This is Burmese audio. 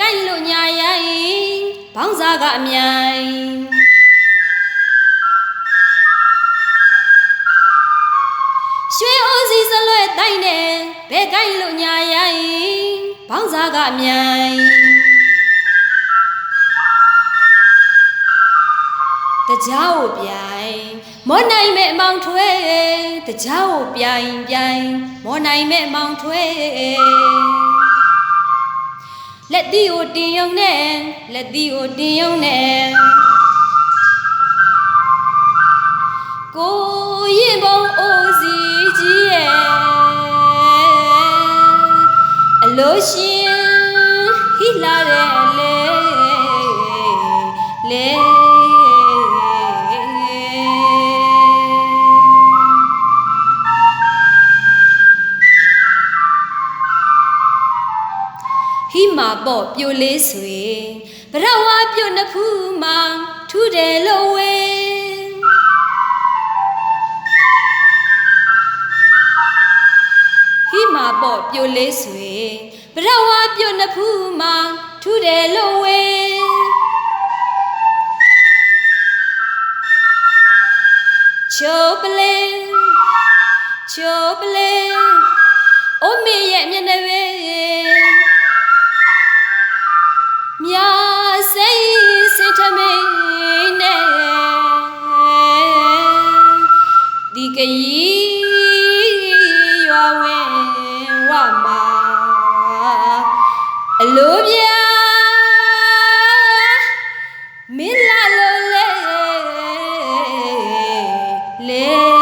ကိုင်းလို့ညာရိုင်းဘောင်းစားကအမြိုင်ရွှေအိုးစီစလွဲ့တိုင်းနဲ့ဘဲကိုင်းလို့ညာရိုင်းဘောင်းစားကအမြိုင်တကြောက်ပြိုင်မောနိုင်မဲ့အမောင်ထွဲတကြောက်ပြိုင်ပြိုင်မောနိုင်မဲ့အမောင်ထွဲလက် တီကိုတင်ယုံနဲ့လက်တီကိုတင်ယုံနဲ့ကိုရင်ပုံအိုစီကြီးရဲ့အလို့ရှင်ဟိလာတဲ့ ဟိမာပေါ့ပြိုလေးဆွေဘရဝါပြိုနှစ်ဖူးမောင်ထူးတယ်လို့ဝဲဟိမာပေါ့ပြိုလေးဆွေဘရဝါပြိုနှစ်ဖူးမောင်ထူးတယ်လို့ဝဲချိုပလေချိုပလေအိုမေရဲ့ မိန်နဲ့ဒီကကြီးရွာဝင်ဝမှာအလိုပြမင်းလာလို့လေလေ